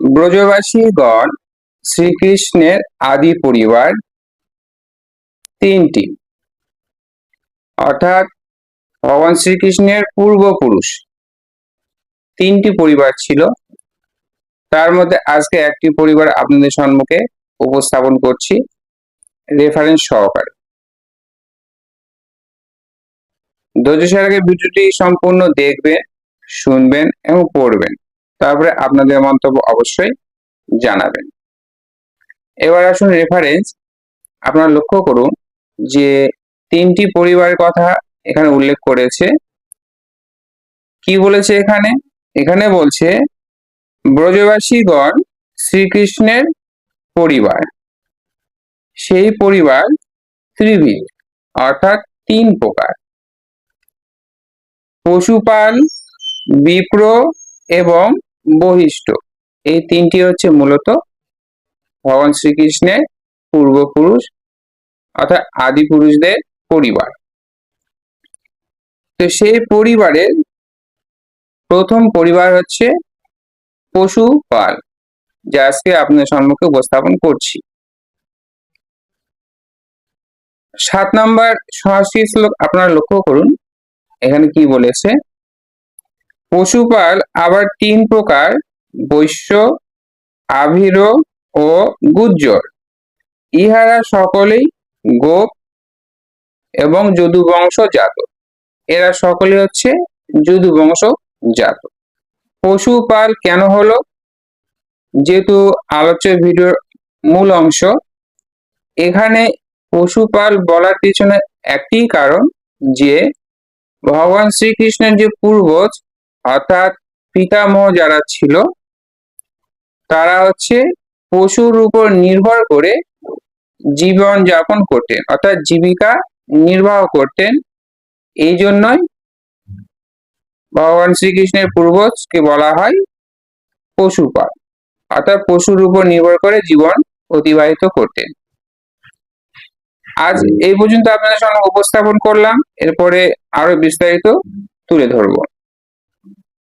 ব্রজবাসীগণ শ্রীকৃষ্ণের আদি পরিবার তিনটি। অর্থাৎ ভগবান শ্রীকৃষ্ণের পূর্বপুরুষ। তিনটি পরিবার ছিল। তার মধ্যে আজকে একটি পরিবার আপনাদের সম্মুখে উপস্থাপন করছি রেফারেন্স সহকারে। ধৈর্যশার আগে ভিডিওটি সম্পূর্ণ দেখবেন, শুনবেন এবং পড়বেন। তারপরে আপনাদের মন্তব্য অবশ্যই জানাবেন। এবার আসুন রেফারেন্স আপনারা লক্ষ্য করুন যে তিনটি পরিবারের কথা এখানে উল্লেখ করেছে। কি বলেছে এখানে? এখানে বলছে, ব্রজবাসীগণ শ্রীকৃষ্ণের পরিবার। সেই পরিবার ত্রিবিধ, অর্থাৎ তিন প্রকার। পশুপাল, বিপ্র এবং বহিষ্ঠ। এই তিনটি হচ্ছে মূলত ভগবান শ্রীকৃষ্ণের পূর্বপুরুষ অর্থাৎ আদি পুরুষদের পরিবার। তো সেই পরিবারের প্রথম পরিবার হচ্ছে পশুপাল, যা আজকে আপনাদের সম্মুখে উপস্থাপন করছি। সাত নম্বর সংস্কৃত শ্লোক আপনারা লক্ষ্য করুন, এখানে কি বলেছে? পশুপাল আবার তিন প্রকার, বৈশ্য, আভির ও গুজ্জর। ইহারা সকলেই গোপ এবং যদু বংশ জাত এরা সকলে হচ্ছে যদু বংশ জাত পশুপাল কেন হলো? যেহেতু আলোচ্য ভিডিওর মূল অংশ, এখানে পশুপাল বলার পিছনে একটি কারণ যে ভগবান শ্রীকৃষ্ণের যে পূর্বজ অর্থাৎ পিতামহ যারা ছিল, তারা হচ্ছে পশুর উপর নির্ভর করে জীবন যাপন করতেন, অর্থাৎ জীবিকা নির্বাহ করতেন। এই জন্যই ভগবান শ্রীকৃষ্ণের পূর্বজকে বলা হয় পশুপাল, অর্থাৎ পশুর উপর নির্ভর করে জীবন অতিবাহিত করতেন। আজ এই পর্যন্ত আপনাদের সঙ্গে উপস্থাপন করলাম, এরপরে আরও বিস্তারিত তুলে ধরবো।